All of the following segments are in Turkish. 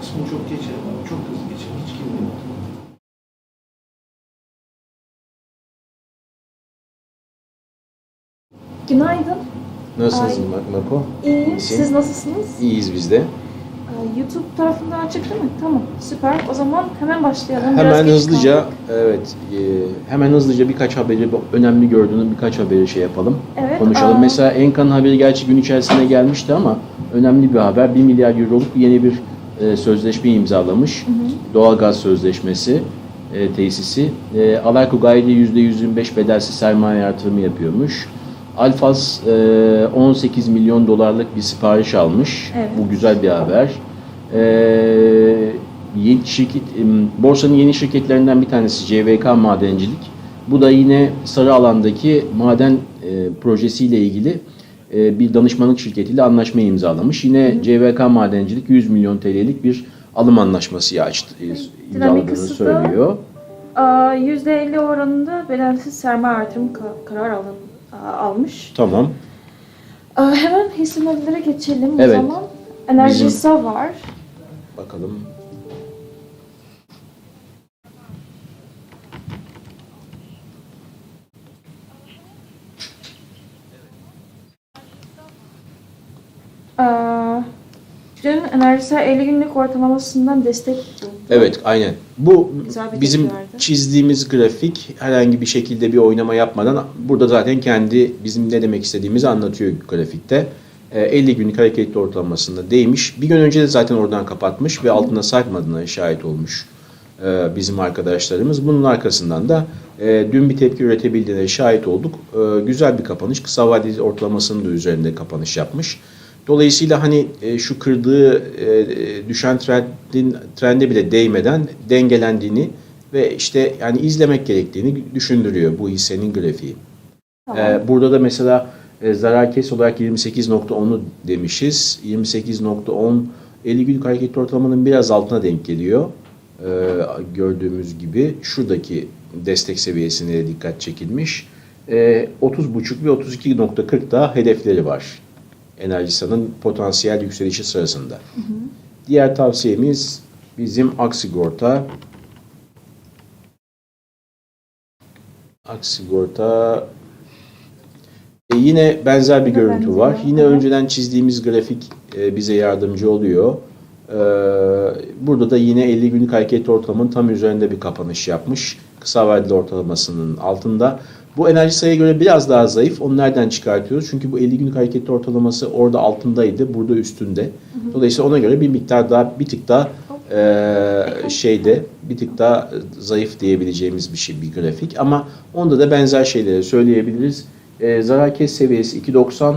kısmını çok geçelim ama çok hızlı geçelim. Hiç girmeyelim. Günaydın. Nasılsınız Ay. Mak- Mako? İyi. İyisin. Siz nasılsınız? İyiyiz biz de. Ee, YouTube tarafından açık değil mi? Tamam. Süper. O zaman hemen başlayalım. Biraz Hemen geç hızlıca, kaldık. evet, e, hemen hızlıca birkaç haberi, önemli gördüğünüz birkaç haberi şey yapalım, Evet, konuşalım. aa. Mesela Enkan haberi gerçi gün içerisinde gelmişti ama önemli bir haber. 1 milyar euroluk yeni bir e, sözleşme imzalamış. Doğalgaz sözleşmesi e, tesisi. E, Alarko Gayri %125 bedelsiz sermaye yatırımı yapıyormuş. Alfaz e, 18 milyon dolarlık bir sipariş almış. Evet. Bu güzel bir haber. E, yeni şirket, em, borsanın yeni şirketlerinden bir tanesi CVK Madencilik. Bu da yine sarı alandaki maden e, projesiyle ilgili e, bir danışmanlık şirketiyle anlaşma imzalamış. Yine CVK Madencilik 100 milyon TL'lik bir alım anlaşması açtı, e, imzaladığını söylüyor. Aa, %50 oranında bedelsiz sermaye artırım ka- kararı alın, almış. Tamam. Hemen hisse senedilere geçelim Evet. o zaman. Enerjisa var. Bakalım. Aa, dün Enerjisa 50 günlük ortalamasından destek buldu. Evet, aynen. Bu Güzel bir bizim tepki verdi. çizdiğimiz grafik herhangi bir şekilde bir oynama yapmadan burada zaten kendi bizim ne demek istediğimizi anlatıyor grafikte. Ee, 50 günlük hareketli ortalamasında değmiş. Bir gün önce de zaten oradan kapatmış ve altına sarkmadığına şahit olmuş e, bizim arkadaşlarımız. Bunun arkasından da e, dün bir tepki üretebildiğine şahit olduk. E, güzel bir kapanış. Kısa vadeli ortalamasının da üzerinde kapanış yapmış. Dolayısıyla hani e, şu kırdığı e, düşen trendin trende bile değmeden dengelendiğini ve işte yani izlemek gerektiğini düşündürüyor bu hissenin grafiği. Tamam. Ee, burada da mesela e, zarar kes olarak 28.10'u demişiz. 28.10 50 günlük hareketli ortalamanın biraz altına denk geliyor. Ee, gördüğümüz gibi şuradaki destek seviyesine de dikkat çekilmiş. Ee, 30.5 ve 32.40 da hedefleri var. Enerjisa'nın potansiyel yükselişi sırasında. Diğer tavsiyemiz bizim Aksigorta. Aksigorta e, yine benzer bir görüntü benzer, var. Yine hı. önceden çizdiğimiz grafik e, bize yardımcı oluyor. E, burada da yine 50 günlük hareketli ortalamanın tam üzerinde bir kapanış yapmış. Kısa vadeli ortalamasının altında. Bu enerji sayıya göre biraz daha zayıf. Onu nereden çıkartıyoruz? Çünkü bu 50 günlük hareketli ortalaması orada altındaydı, burada üstünde. Dolayısıyla ona göre bir miktar daha, bir tık daha e, şeyde, bir tık daha zayıf diyebileceğimiz bir şey, bir grafik. Ama onda da benzer şeyleri söyleyebiliriz. E, zarar kes seviyesi 2.90,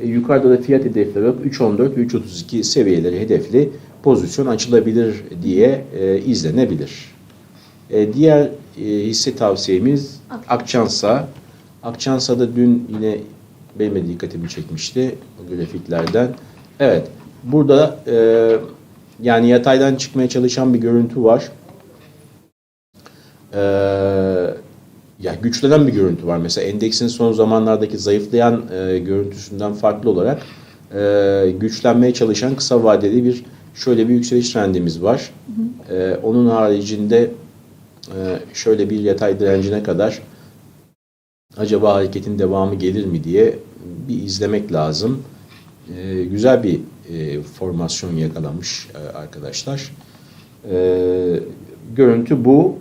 e, yukarıda da fiyat hedefleri yok. 3.14 ve 3.32 seviyeleri hedefli pozisyon açılabilir diye e, izlenebilir. E, diğer e, hisse tavsiyemiz Akçansa. Akçansa'da dün yine benim de dikkatimi çekmişti grafiklerden. Evet, burada e, yani yataydan çıkmaya çalışan bir görüntü var. E, ya güçlenen bir görüntü var. Mesela endeksin son zamanlardaki zayıflayan e, görüntüsünden farklı olarak e, güçlenmeye çalışan kısa vadeli bir şöyle bir yükseliş trendimiz var. E, onun haricinde şöyle bir yatay direncine kadar acaba hareketin devamı gelir mi diye bir izlemek lazım. E, güzel bir e, formasyon yakalamış e, arkadaşlar. E, görüntü bu.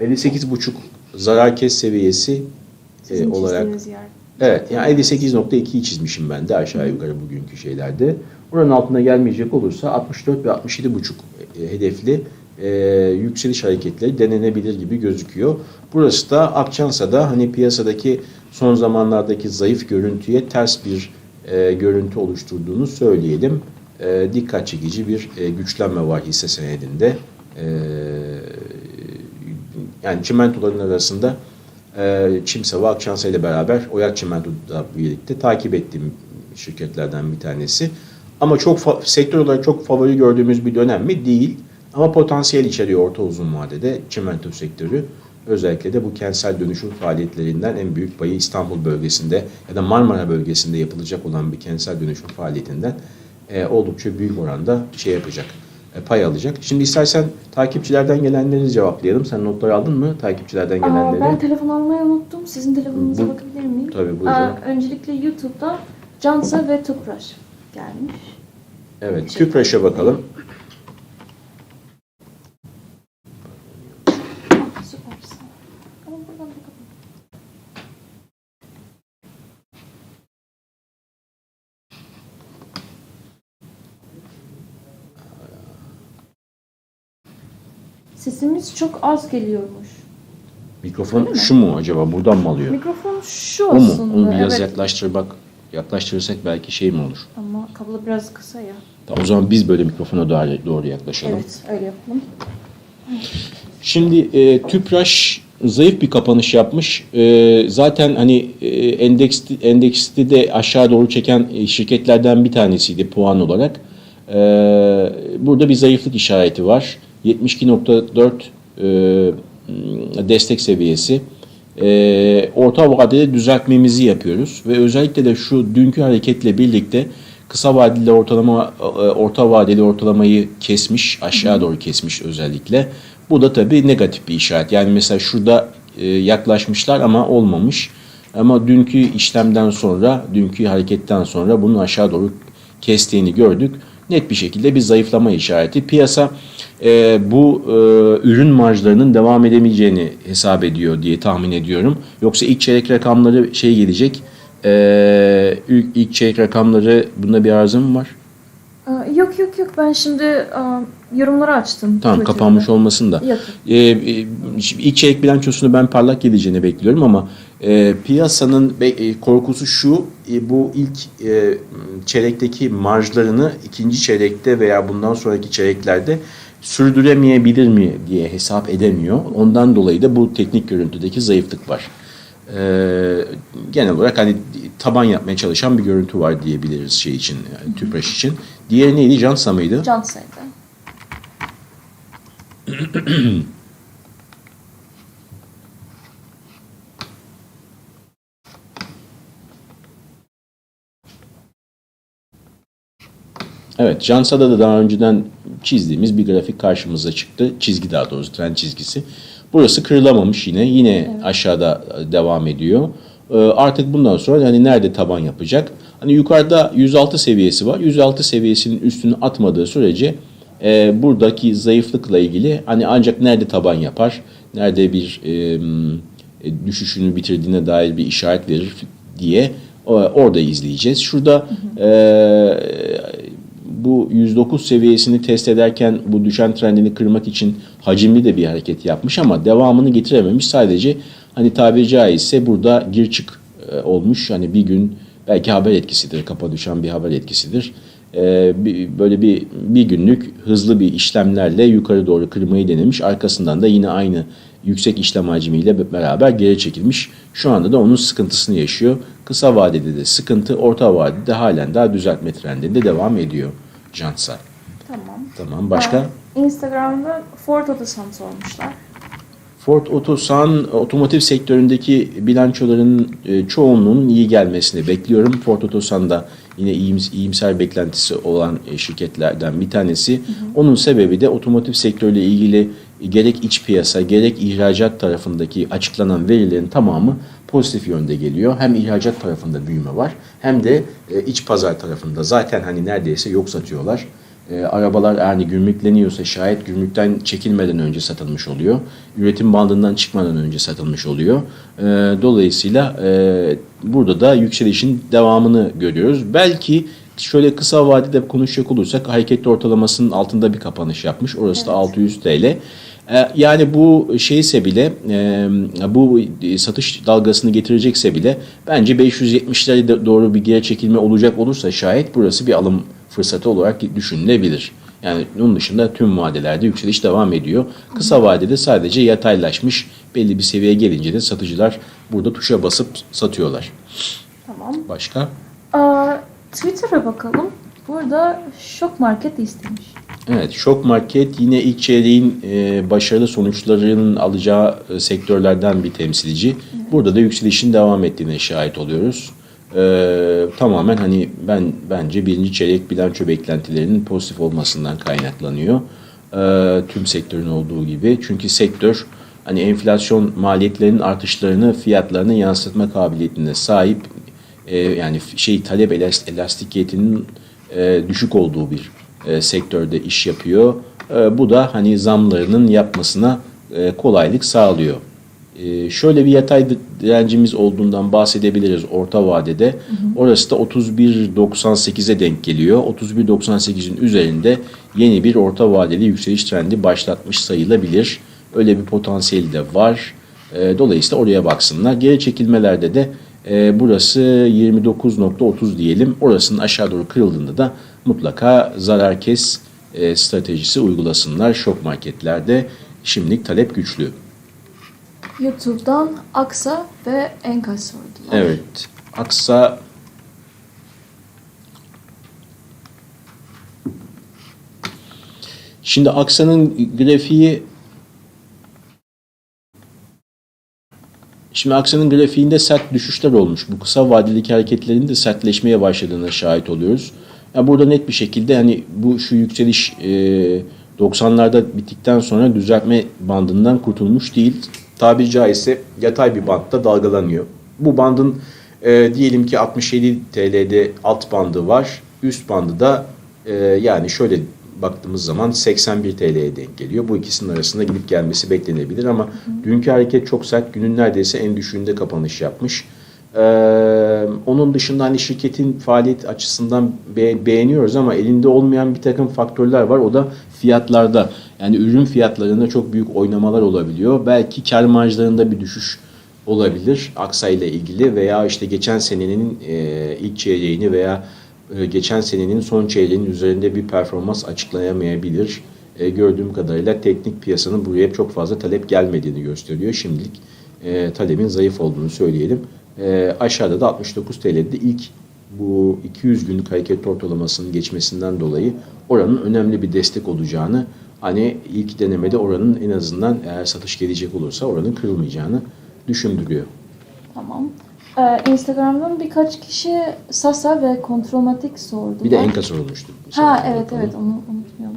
E, 58.5 zarar kes seviyesi e, olarak. Evet, yani 58.2'yi çizmişim ben de aşağı yukarı bugünkü şeylerde. Buranın altına gelmeyecek olursa 64 ve 67.5 e, hedefli e, yükseliş hareketleri denenebilir gibi gözüküyor. Burası da Akçansa'da hani piyasadaki son zamanlardaki zayıf görüntüye ters bir e, görüntü oluşturduğunu söyleyelim. E, dikkat çekici bir e, güçlenme var hisse senedinde. E, yani çimentoların arasında e, Çimsa ve Akçansa ile beraber Oyak Çimento'da birlikte takip ettiğim şirketlerden bir tanesi. Ama çok sektör olarak çok favori gördüğümüz bir dönem mi? Değil. Ama potansiyel içeriyor orta uzun vadede çimento sektörü. Özellikle de bu kentsel dönüşüm faaliyetlerinden en büyük payı İstanbul bölgesinde ya da Marmara bölgesinde yapılacak olan bir kentsel dönüşüm faaliyetinden e, oldukça büyük oranda şey yapacak, e, pay alacak. Şimdi istersen takipçilerden gelenleri cevaplayalım. Sen notları aldın mı takipçilerden Aa, gelenleri? ben telefon almayı unuttum. Sizin telefonunuza Bu- bakabilir miyim? Tabii, buyurun. Aa, öncelikle YouTube'da Cansa ve Tukraş gelmiş. Evet, Tüpraş'a bakalım. Ah, süpersin. Ama buradan bakalım. Sesimiz çok az geliyormuş. Mikrofon şu mu acaba? Buradan mı alıyor? Mikrofon şu O mu? aslında. Onu biraz evet. yaklaştır bak. Yaklaştırırsak belki şey mi olur? Ama kablo biraz kısa ya. Tamam, o zaman biz böyle mikrofona doğru, doğru yaklaşalım. Evet öyle yapalım. Şimdi e, Tüpraş zayıf bir kapanış yapmış. E, zaten hani e, endeksti, endeksti de aşağı doğru çeken e, şirketlerden bir tanesiydi puan olarak. E, burada bir zayıflık işareti var. 72.4 e, destek seviyesi. E, orta vadede düzeltmemizi yapıyoruz ve özellikle de şu dünkü hareketle birlikte kısa vadeli ortalama e, orta vadeli ortalamayı kesmiş, aşağı doğru kesmiş özellikle. Bu da tabii negatif bir işaret. Yani mesela şurada e, yaklaşmışlar ama olmamış. Ama dünkü işlemden sonra, dünkü hareketten sonra bunun aşağı doğru kestiğini gördük. Net bir şekilde bir zayıflama işareti. Piyasa e, bu e, ürün marjlarının devam edemeyeceğini hesap ediyor diye tahmin ediyorum. Yoksa ilk çeyrek rakamları şey gelecek. E, ilk, ilk çeyrek rakamları bunda bir arzı mı var? Yok yok yok ben şimdi yorumları açtım. Tamam Twitter'da. kapanmış olmasın da. Yok. Ee, e, ilk çeyrek bilançosunu ben parlak geleceğini bekliyorum ama e, piyasanın be- e, korkusu şu e, bu ilk e, çeyrekteki marjlarını ikinci çeyrekte veya bundan sonraki çeyreklerde sürdüremeyebilir mi diye hesap edemiyor. Ondan dolayı da bu teknik görüntüdeki zayıflık var. Ee, genel olarak hani taban yapmaya çalışan bir görüntü var diyebiliriz şey için, yani Tüpraş için. Diğeri neydi? Jansa mıydı? Cansa'ydı. Evet, Jansa'da da daha önceden çizdiğimiz bir grafik karşımıza çıktı. Çizgi daha doğrusu, trend çizgisi. Burası kırılamamış yine. Yine aşağıda devam ediyor. Ee, Artık bundan sonra hani nerede taban yapacak? Hani yukarıda 106 seviyesi var. 106 seviyesinin üstünü atmadığı sürece e, buradaki zayıflıkla ilgili hani ancak nerede taban yapar, nerede bir e, e, düşüşünü bitirdiğine dair bir işaret verir diye orada izleyeceğiz. Şurada e, bu 109 seviyesini test ederken bu düşen trendini kırmak için hacimli de bir hareket yapmış ama devamını getirememiş. Sadece hani tabiri caizse burada gir çık e, olmuş. Hani bir gün belki haber etkisidir, kapa düşen bir haber etkisidir. E, bir- böyle bir bir günlük hızlı bir işlemlerle yukarı doğru kırmayı denemiş. Arkasından da yine aynı yüksek işlem hacmiyle beraber geri çekilmiş. Şu anda da onun sıkıntısını yaşıyor. Kısa vadede de sıkıntı, orta vadede halen daha düzeltme trendinde devam ediyor Jansa. Tamam. Tamam. Başka? Aa, Instagram'da Ford Otosan sormuşlar. Ford Otosan otomotiv sektöründeki bilançoların e, çoğunluğunun iyi gelmesini bekliyorum. Ford Otosan da yine iyim- iyimser beklentisi olan e, şirketlerden bir tanesi. Onun sebebi de otomotiv sektörüyle ilgili gerek iç piyasa gerek ihracat tarafındaki açıklanan verilerin tamamı pozitif yönde geliyor. Hem ihracat tarafında büyüme var hem de e, iç pazar tarafında zaten hani neredeyse yok satıyorlar. E, arabalar yani gümrükleniyorsa şayet gümrükten çekilmeden önce satılmış oluyor. Üretim bandından çıkmadan önce satılmış oluyor. E, dolayısıyla e, burada da yükselişin devamını görüyoruz. Belki şöyle kısa vadede konuşacak olursak hareketli ortalamasının altında bir kapanış yapmış. Orası da 600 TL. Yani bu şeyse bile e, bu satış dalgasını getirecekse bile bence 570'lere de doğru bir geri çekilme olacak olursa şayet burası bir alım fırsatı olarak düşünülebilir. Yani onun dışında tüm vadelerde yükseliş devam ediyor. Kısa vadede sadece yataylaşmış belli bir seviyeye gelince de satıcılar burada tuşa basıp satıyorlar. Tamam. Başka? Aa, Twitter'a bakalım. Burada Şok Market istemiş. Evet, Şok Market yine ilk çeyreğin e, başarılı sonuçlarının alacağı e, sektörlerden bir temsilci. Burada da yükselişin devam ettiğine şahit oluyoruz. Ee, tamamen hani ben bence birinci çeyrek bilanço beklentilerinin pozitif olmasından kaynaklanıyor. Ee, tüm sektörün olduğu gibi. Çünkü sektör hani enflasyon maliyetlerinin artışlarını fiyatlarına yansıtma kabiliyetine sahip e, yani şey talep elas- elastikiyetinin e, düşük olduğu bir e, sektörde iş yapıyor. E, bu da hani zamlarının yapmasına e, kolaylık sağlıyor. E, şöyle bir yatay di- direncimiz olduğundan bahsedebiliriz orta vadede. Orası da 31.98'e denk geliyor. 31.98'in üzerinde yeni bir orta vadeli yükseliş trendi başlatmış sayılabilir. Öyle bir potansiyeli de var. E, dolayısıyla oraya baksınlar. Geri çekilmelerde de e, burası 29.30 diyelim. Orasının aşağı doğru kırıldığında da mutlaka zarar kes e, stratejisi uygulasınlar. Şok marketlerde şimdilik talep güçlü. YouTube'dan Aksa ve Enka sordular. Evet. Aksa Şimdi Aksa'nın grafiği Şimdi Aksa'nın grafiğinde sert düşüşler olmuş. Bu kısa vadeli hareketlerin de sertleşmeye başladığına şahit oluyoruz. Yani burada net bir şekilde hani bu şu yükseliş e, 90'larda bittikten sonra düzeltme bandından kurtulmuş değil. Tabiri caizse yatay bir bantta dalgalanıyor. Bu bandın e, diyelim ki 67 TL'de alt bandı var. Üst bandı da e, yani şöyle baktığımız zaman 81 TL'ye denk geliyor. Bu ikisinin arasında gidip gelmesi beklenebilir ama dünkü hareket çok sert. Günün neredeyse en düşüğünde kapanış yapmış. Ee, onun dışında hani şirketin faaliyet açısından be- beğeniyoruz ama elinde olmayan bir takım faktörler var. O da fiyatlarda. Yani ürün fiyatlarında çok büyük oynamalar olabiliyor. Belki kar marjlarında bir düşüş olabilir Aksa ile ilgili veya işte geçen senenin e, ilk çeyreğini veya e, geçen senenin son çeyreğinin üzerinde bir performans açıklayamayabilir. E, gördüğüm kadarıyla teknik piyasanın buraya çok fazla talep gelmediğini gösteriyor. Şimdilik e, talebin zayıf olduğunu söyleyelim. E, aşağıda da 69 TL'de ilk bu 200 günlük hareket ortalamasının geçmesinden dolayı oranın önemli bir destek olacağını hani ilk denemede oranın en azından eğer satış gelecek olursa oranın kırılmayacağını düşündürüyor. Tamam. Ee, Instagram'dan birkaç kişi Sasa ve Kontrolmatik sordular. Bir de Enka sorulmuştu. Ha evet evet onu unutmayalım.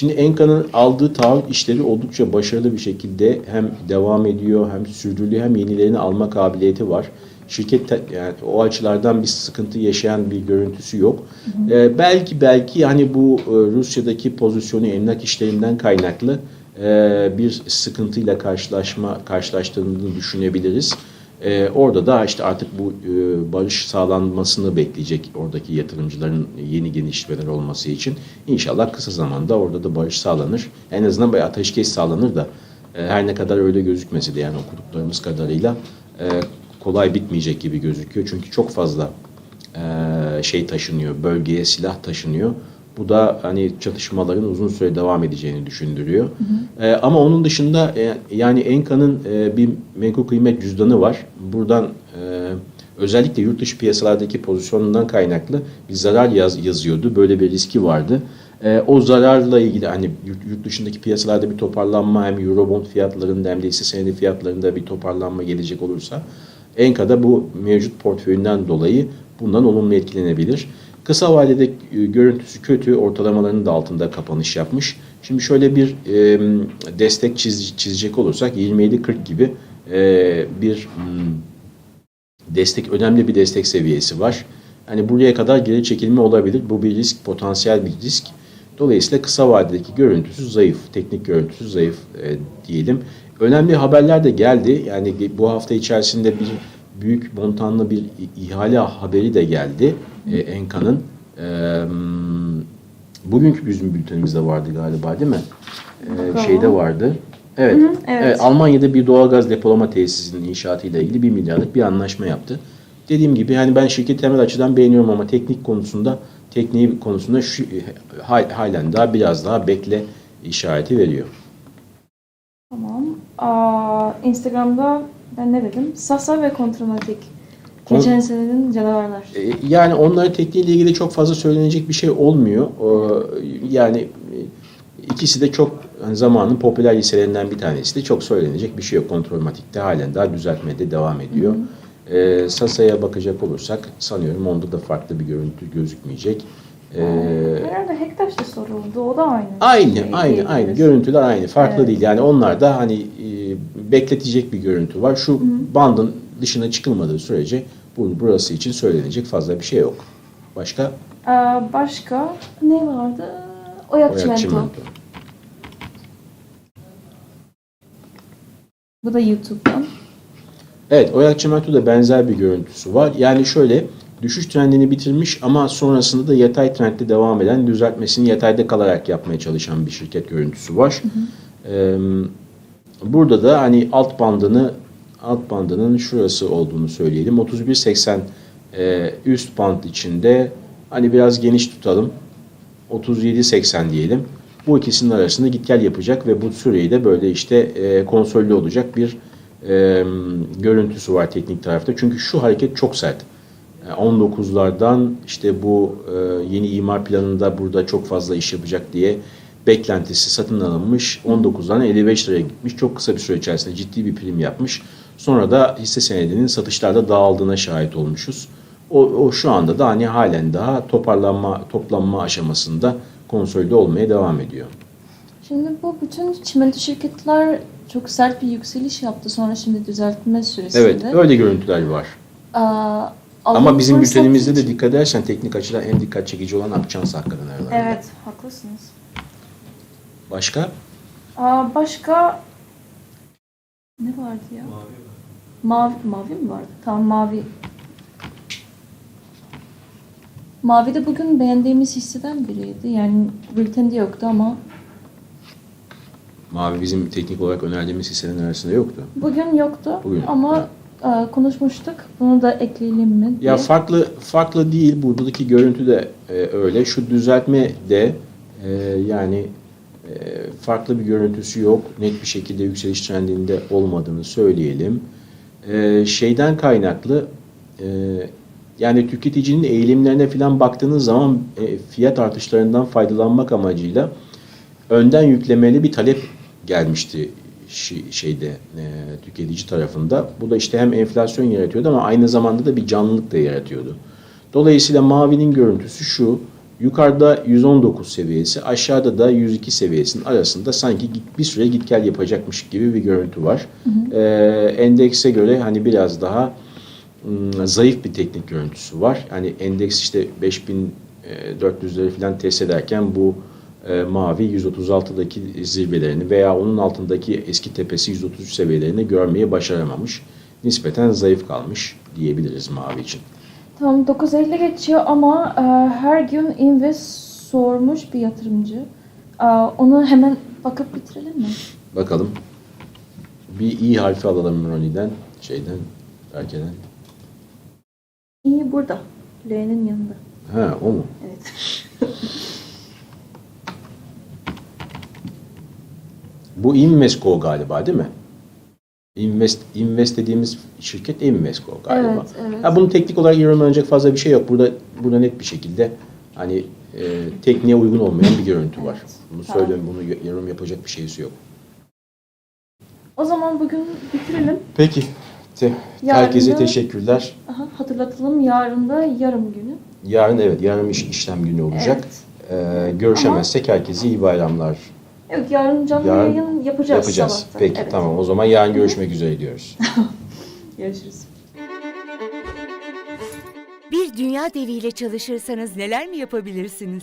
Şimdi Enka'nın aldığı taahhüt işleri oldukça başarılı bir şekilde hem devam ediyor hem sürdürülüyor hem yenilerini alma kabiliyeti var. Şirket yani o açılardan bir sıkıntı yaşayan bir görüntüsü yok. Ee, belki belki yani bu e, Rusya'daki pozisyonu emlak işlerinden kaynaklı e, bir sıkıntıyla karşılaşma karşılaştığını düşünebiliriz. Ee, orada da işte artık bu e, barış sağlanmasını bekleyecek oradaki yatırımcıların yeni gelişmeler olması için. İnşallah kısa zamanda orada da barış sağlanır. En azından bir ateşkes sağlanır da e, her ne kadar öyle gözükmese de yani okuduklarımız kadarıyla e, kolay bitmeyecek gibi gözüküyor. Çünkü çok fazla e, şey taşınıyor, bölgeye silah taşınıyor. Bu da hani çatışmaların uzun süre devam edeceğini düşündürüyor. E, ama onun dışında e, yani Enka'nın e, bir menkul kıymet cüzdanı var. Buradan e, özellikle yurt dışı piyasalardaki pozisyonundan kaynaklı bir zarar yaz, yazıyordu. Böyle bir riski vardı. E, o zararla ilgili hani yurt, yurt dışındaki piyasalarda bir toparlanma hem Eurobond fiyatlarında hem de hisse senedi fiyatlarında bir toparlanma gelecek olursa Enka'da bu mevcut portföyünden dolayı bundan olumlu etkilenebilir. Kısa vadede e, görüntüsü kötü, ortalamalarının da altında kapanış yapmış. Şimdi şöyle bir e, destek çiz, çizecek olursak 27-40 gibi e, bir hmm, destek önemli bir destek seviyesi var. Hani buraya kadar geri çekilme olabilir. Bu bir risk, potansiyel bir risk. Dolayısıyla kısa vadedeki görüntüsü zayıf, teknik görüntüsü zayıf e, diyelim. Önemli haberler de geldi. Yani bu hafta içerisinde bir büyük montanlı bir ihale haberi de geldi e, Enka'nın. E, bugünkü bizim bültenimizde vardı galiba değil mi? E, Bakalım. şeyde vardı. Evet. Hı hı, evet. evet. Almanya'da bir doğalgaz depolama tesisinin inşaatıyla ilgili 1 milyarlık bir anlaşma yaptı. Dediğim gibi hani ben şirketi temel açıdan beğeniyorum ama teknik konusunda tekniği konusunda şu, hal- halen daha biraz daha bekle işareti veriyor. Tamam. Aa, Instagram'da ben ne dedim? Sasa ve Kontrolmatik. Kon- Geçen senenin canavarlar. E, Yani onların tekniğiyle ilgili çok fazla söylenecek bir şey olmuyor. Ee, Yani e, ikisi de çok hani zamanın popüler liselerinden bir tanesi de çok söylenecek bir şey yok. Kontrolmatik'te halen daha düzeltmede devam ediyor. Ee, Sasa'ya bakacak olursak sanıyorum onda da farklı bir görüntü gözükmeyecek. Ee, Herhalde Hektaş da soruldu. O da aynı. Aynı, şey aynı, aynı. Görüntüler aynı. Farklı Evet. değil. Yani onlar da hani e, bekletecek bir görüntü var. Şu bandın dışına çıkılmadığı sürece bu burası için söylenecek fazla bir şey yok. Başka? Ee, başka ne vardı? Oyak Oyak Çimento. Çimento. Bu da YouTube'dan. Evet, Oyak Çimento da benzer bir görüntüsü var. Yani şöyle düşüş trendini bitirmiş ama sonrasında da yatay trendde devam eden düzeltmesini yatayda kalarak yapmaya çalışan bir şirket görüntüsü var. Ee, burada da hani alt bandını alt bandının şurası olduğunu söyleyelim. 31.80 e, üst band içinde hani biraz geniş tutalım. 37.80 diyelim. Bu ikisinin arasında git gel yapacak ve bu süreyi de böyle işte e, konsolide olacak bir e, görüntüsü var teknik tarafta. Çünkü şu hareket çok sert. Yani 19'lardan işte bu e, yeni imar planında burada çok fazla iş yapacak diye beklentisi satın alınmış. 19'dan 55 liraya gitmiş. Çok kısa bir süre içerisinde ciddi bir prim yapmış. Sonra da hisse senedinin satışlarda dağıldığına şahit olmuşuz. O, o şu anda da hani halen daha toparlanma, toplanma aşamasında konsolide olmaya devam ediyor. Şimdi bu bütün çimento şirketler çok sert bir yükseliş yaptı. Sonra şimdi düzeltme süresinde. Evet, öyle görüntüler var. Aa, Ama bizim bültenimizde de dikkat edersen teknik açıdan en dikkat çekici olan Akçans hakikaten aralarında. Evet, haklısınız. Başka? Aa, başka ne vardı ya? Mavi, mavi mi vardı? Tamam mavi. Mavi de bugün beğendiğimiz hisseden biriydi. Yani bültende yoktu ama Mavi bizim teknik olarak önerdiğimiz hisselerin arasında yoktu. bugün yoktu. Bugün, ama e, konuşmuştuk. Bunu da ekleyelim mi? diye. Ya farklı farklı değil buradaki görüntü de e, öyle. Şu düzeltme de e, yani e, farklı bir görüntüsü yok. Net bir şekilde yükseliş trendinde olmadığını söyleyelim. E, şeyden kaynaklı e, yani tüketicinin eğilimlerine falan baktığınız zaman e, fiyat artışlarından faydalanmak amacıyla önden yüklemeli bir talep gelmişti şeyde e, tüketici tarafında. Bu da işte hem enflasyon yaratıyordu ama aynı zamanda da bir canlılık da yaratıyordu. Dolayısıyla mavinin görüntüsü şu. Yukarıda 119 seviyesi, aşağıda da 102 seviyesinin arasında sanki bir süre git gel yapacakmış gibi bir görüntü var. E, endekse göre hani biraz daha ım, zayıf bir teknik görüntüsü var. Hani endeks işte 5400'leri falan test ederken bu e, mavi 136'daki zirvelerini veya onun altındaki eski tepesi 133 seviyelerini görmeyi başaramamış. Nispeten zayıf kalmış diyebiliriz mavi için. Tamam 9.50 geçiyor ama e, her gün invest sormuş bir yatırımcı. E, onu hemen bakıp bitirelim mi? Bakalım. Bir i harfi alalım Roni'den, şeyden, Berke'den. İyi burada. L'nin yanında. Ha o mu? Evet. Bu Invesco galiba değil mi? Invest, Invest dediğimiz şirket Invesco galiba. Evet, evet. Ha, bunun teknik olarak yorumlanacak fazla bir şey yok. Burada burada net bir şekilde hani e, tekniğe uygun olmayan bir görüntü var. Evet, Bunu tamam. söyleyeyim, bunu yorum yapacak bir şeysi yok. O zaman bugün bitirelim. Peki. Te- Yarın herkese da- teşekkürler. Aha, hatırlatalım yarın da yarım günü. Yarın evet, yarın iş, işlem günü olacak. Ee, görüşemezsek herkese iyi bayramlar Yok yarın canlı Yarın yayın yapacağız, yapacağız. sabahtan. Peki Evet. tamam o zaman yarın görüşmek üzere diyoruz. Görüşürüz. Bir dünya deviyle çalışırsanız neler mi yapabilirsiniz?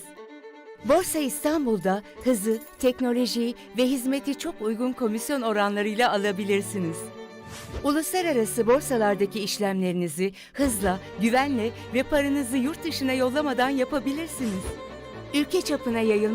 Borsa İstanbul'da hızı, teknolojiyi ve hizmeti çok uygun komisyon oranlarıyla alabilirsiniz. Uluslararası borsalardaki işlemlerinizi hızla, güvenle ve paranızı yurt dışına yollamadan yapabilirsiniz. Ülke çapına yayılmış